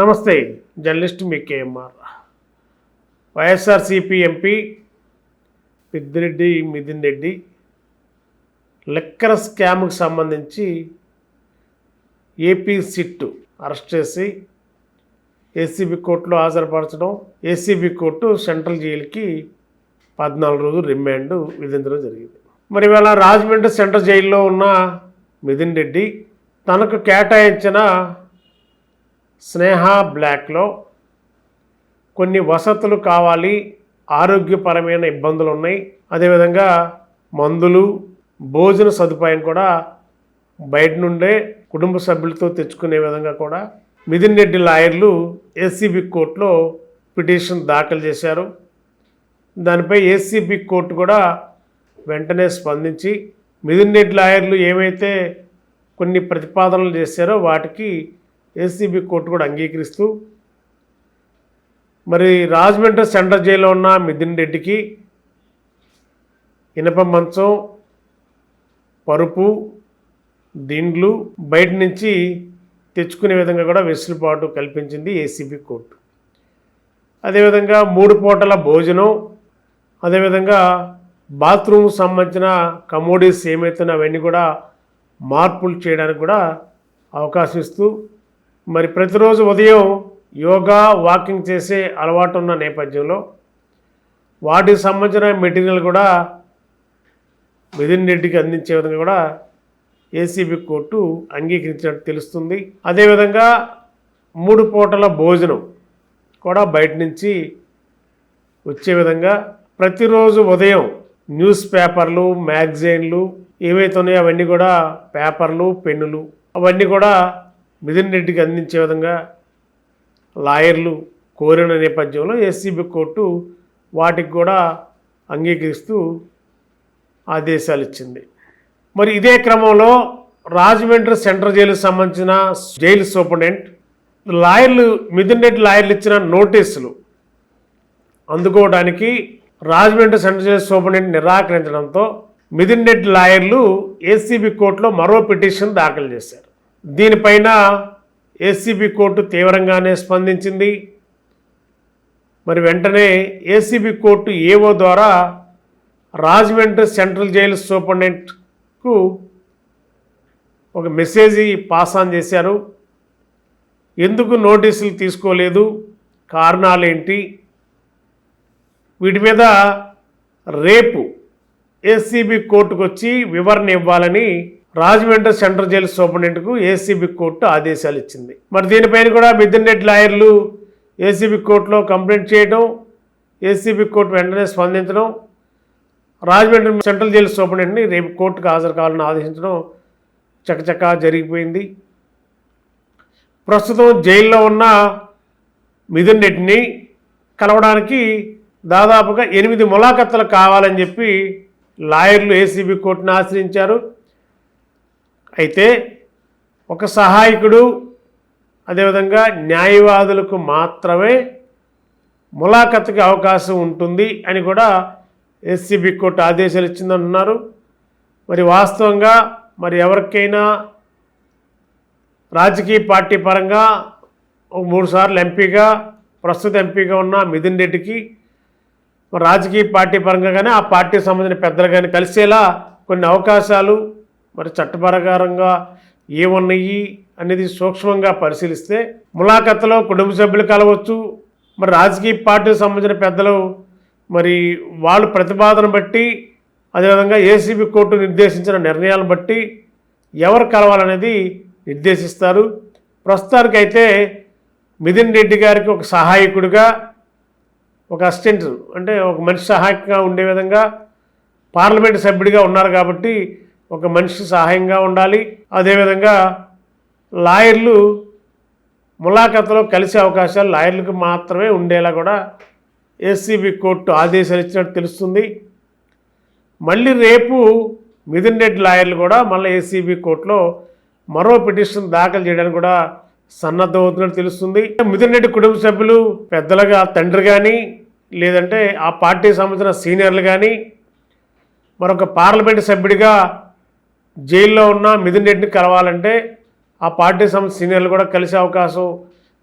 నమస్తే జర్నలిస్ట్ మీ KMR. YSRCP MP Peddireddy Mithun Reddy liquor స్కామ్కి సంబంధించి AP SIT arrest చేసి ACB కోర్టులో హాజరుపరచడం ఏసీబీ కోర్టు సెంట్రల్ జైలుకి పద్నాలుగు రోజులు రిమాండ్ విధించడం జరిగింది. మరి ఇవాళ రాజమండ్రి సెంట్రల్ జైల్లో ఉన్న మిథున్ రెడ్డి తనకు కేటాయించిన స్నేహ బ్లాక్లో కొన్ని వసతులు కావాలి ఆరోగ్యపరమైన ఇబ్బందులు ఉన్నాయి అదేవిధంగా మందులు భోజన సదుపాయం కూడా బయట నుండే కుటుంబ సభ్యులతో తెచ్చుకునే విధంగా కూడా మిథున్ రెడ్డి లాయర్లు ఏసీబీ కోర్టులో పిటిషన్ దాఖలు చేశారు. దానిపై ఏసీబీ కోర్టు కూడా వెంటనే స్పందించి మిథున్ రెడ్డి లాయర్లు ఏమైతే కొన్ని ప్రతిపాదనలు చేశారో వాటికి ఏసీబీ కోర్టు కూడా అంగీకరిస్తూ మరి రాజమండ్రి సెంట్రల్ జైల్లో ఉన్న మిథున్ రెడ్డికి ఇనప మంచం పరుపు దిండ్లు బయట నుంచి తెచ్చుకునే విధంగా కూడా వెసులుబాటు కల్పించింది ఏసీబీ కోర్టు. అదేవిధంగా మూడు పూటల భోజనం అదేవిధంగా బాత్రూమ్ సంబంధించిన కమోడీస్ ఏమైతున్నా అవన్నీ కూడా మార్పులు చేయడానికి కూడా అవకాశం ఇస్తూ మరి ప్రతిరోజు ఉదయం యోగా వాకింగ్ చేసే అలవాటు ఉన్న నేపథ్యంలో వాటికి సంబంధించిన మెటీరియల్ కూడా మిథున్ రెడ్డికి అందించే విధంగా కూడా ఏసీబీ కోర్టు అంగీకరించినట్టు తెలుస్తుంది. అదేవిధంగా మూడు పూటల భోజనం కూడా బయట నుంచి వచ్చే విధంగా ప్రతిరోజు ఉదయం న్యూస్ పేపర్లు మ్యాగజైన్లు ఏవైతే ఉన్నాయో అవన్నీ కూడా పేపర్లు పెన్నులు అవన్నీ కూడా మిథున్ రెడ్డికి అందించే విధంగా లాయర్లు కోరిన నేపథ్యంలో ఎస్సీబీ కోర్టు వాటికి కూడా అంగీకరిస్తూ ఆదేశాలు ఇచ్చింది. మరి ఇదే క్రమంలో రాజమండ్రి సెంట్రల్ జైలుకు సంబంధించిన జైలు సూపరింటెండెంట్ లాయర్లు మిథున్ రెడ్డి లాయర్లు ఇచ్చిన నోటీసులు అందుకోవడానికి రాజమండ్రి సెంట్రల్ జైలు సూపరింటెండెంట్ నిరాకరించడంతో మిథున్ రెడ్డి లాయర్లు ఏసీబీ కోర్టులో మరో పిటిషన్ దాఖలు చేశారు. దీనిపైన ఏసీబీ కోర్టు తీవ్రంగానే స్పందించింది. మరి వెంటనే ఏసీబీ కోర్టు ఏవో ద్వారా రాజమండ్రి సెంట్రల్ జైలు సూపరింటెండెంట్కు ఒక మెసేజ్ పాస్ ఆన్ చేశారు. ఎందుకు నోటీసులు తీసుకోలేదు? కారణాలు ఏంటి వీటి మీద రేపు ఏసీబీ కోర్టుకు వచ్చి వివరణ ఇవ్వాలని రాజమండ్రి సెంట్రల్ జైలు సూపరింటెండెంట్కు ఏసీబీ కోర్టు ఆదేశాలు ఇచ్చింది. మరి దీనిపైన కూడా మిథున్ లాయర్లు ఏసీబీ కోర్టులో కంప్లైంట్ చేయడం ఏసీబీ కోర్టు వెంటనే స్పందించడం రాజమండ్రి సెంట్రల్ జైలు సూపరింటెండెంట్ని రేపు కోర్టుకు హాజరు కావాలని ఆదేశించడం చకచకా జరిగిపోయింది. ప్రస్తుతం జైల్లో ఉన్న మిథున్ కలవడానికి దాదాపుగా ఎనిమిది ములాఖత్తలు కావాలని చెప్పి లాయర్లు ఏసీబీ కోర్టును ఆశ్రయించారు. అయితే ఒక సహాయకుడు అదేవిధంగా న్యాయవాదులకు మాత్రమే ములాఖత్కి అవకాశం ఉంటుంది అని కూడా ఎస్సీబీ కోర్టు ఆదేశాలు ఇచ్చిందంటున్నారు మరి వాస్తవంగా మరి ఎవరికైనా రాజకీయ పార్టీ పరంగా ఒక మూడు సార్లు ఎంపీగా ప్రస్తుత ఎంపీగా ఉన్న మిథున్ రెడ్డికి రాజకీయ పార్టీ పరంగా కానీ ఆ పార్టీకి సంబంధించిన పెద్దలు కానీ కలిసేలా కొన్ని అవకాశాలు మరి చట్టపరకారంగా ఏమున్నాయి అనేది సూక్ష్మంగా పరిశీలిస్తే ములాఖత్తులో కుటుంబ సభ్యులు కలవచ్చు. మరి రాజకీయ పార్టీకి సంబంధించిన పెద్దలు మరి వాళ్ళు ప్రతిపాదన బట్టి అదేవిధంగా ఏసీబీ కోర్టు నిర్దేశించిన నిర్ణయాలను బట్టి ఎవరు కలవాలనేది నిర్దేశిస్తారు. ప్రస్తుతానికైతే మిథున్ రెడ్డి గారికి ఒక సహాయకుడిగా ఒక అసిస్టెంట్ అంటే ఒక మనిషి సహాయకంగా ఉండే విధంగా పార్లమెంట్ సభ్యుడిగా ఉన్నారు కాబట్టి ఒక మనిషి సహాయంగా ఉండాలి. అదేవిధంగా లాయర్లు ములాఖతులో కలిసే అవకాశాలు లాయర్లకు మాత్రమే ఉండేలా కూడా ఏసీబీ కోర్టు ఆదేశాలు ఇచ్చినట్టు తెలుస్తుంది. మళ్ళీ రేపు మిథున్ రెడ్డి లాయర్లు కూడా మళ్ళీ ఏసీబీ కోర్టులో మరో పిటిషన్ దాఖలు చేయడానికి కూడా సన్నద్ధమవుతున్నట్టు తెలుస్తుంది. మిథున్ రెడ్డి కుటుంబ సభ్యులు పెద్దలుగా తండ్రి కానీ లేదంటే ఆ పార్టీకి సంబంధించిన సీనియర్లు కానీ మరొక పార్లమెంట్ సభ్యుడిగా జైల్లో ఉన్న మిథున్ రెడ్డిని కలవాలంటే ఆ పార్టీ సంస్థ సీనియర్లు కూడా కలిసే అవకాశం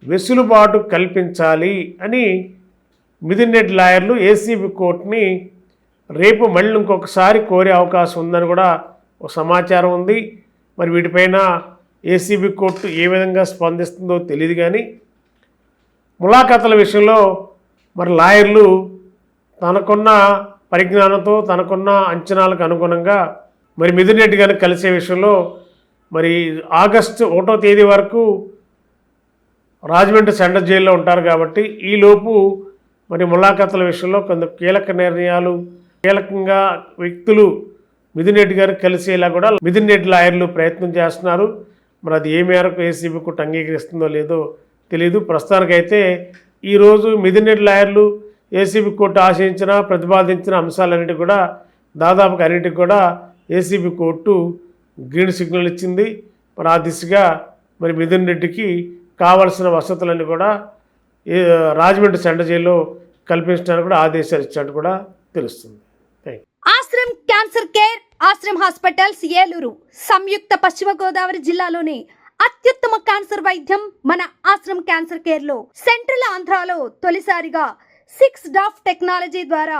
వెసులుబాటు కల్పించాలి అని మిథున్ రెడ్డి లాయర్లు ఏసీబీ కోర్టుని రేపు మళ్ళీ ఇంకొకసారి కోరే అవకాశం ఉందని కూడా ఒక సమాచారం ఉంది. మరి వీటిపైన ఏసీబీ కోర్టు ఏ విధంగా స్పందిస్తుందో తెలియదు కానీ ములాఖాతల విషయంలో మరి లాయర్లు తనకున్న పరిజ్ఞానంతో తనకున్న అంచనాలకు అనుగుణంగా మరి మిథున్ రెడ్డి గారిని కలిసే విషయంలో మరి ఆగస్టు ఒకటో తేదీ వరకు రాజమండ్రి సెంటర్ జైల్లో ఉంటారు కాబట్టి ఈలోపు మరి ములాఖాతుల విషయంలో కొంత కీలక నిర్ణయాలు కీలకంగా వ్యక్తులు మిథున్ రెడ్డి గారు కలిసేలా కూడా మిథున్ రెడ్డి లాయర్లు ప్రయత్నం చేస్తున్నారు. మరి అది ఏ మేరకు ఏసీబీ కోర్టు అంగీకరిస్తుందో లేదో తెలియదు ప్రస్తుతానికైతే ఈరోజు మిథున్ రెడ్డి లాయర్లు ఏసీబీ కోర్టు ఆశించిన ప్రతిపాదించిన అంశాలన్నిటి కూడా దాదాపుగా అన్నిటికి కూడా ఏసీబీ కోర్టు గ్రీన్ సిగ్నల్ ఇచ్చింది. మరి ఆ దిశగా మరి మిథున్ రెడ్డికి కావలసిన వసతులన్నీ కూడా రాజమండ్రి సెంటర్ జైల్లో కల్పించడానికి కూడా ఆదేశాలు ఇచ్చినట్టు కూడా తెలుస్తుంది. Ashram cancer care Ashram hospitals Eluru సంయుక్త పశ్చిమ గోదావరి జిల్లాలోని అత్యుత్తమ క్యాన్సర్ వైద్యం మన ఆశ్రమ్ క్యాన్సర్ కేర్లో సెంట్రల్ ఆంధ్రాలో తొలిసారిగా సిక్స్ డాఫ్ టెక్నాలజీ ద్వారా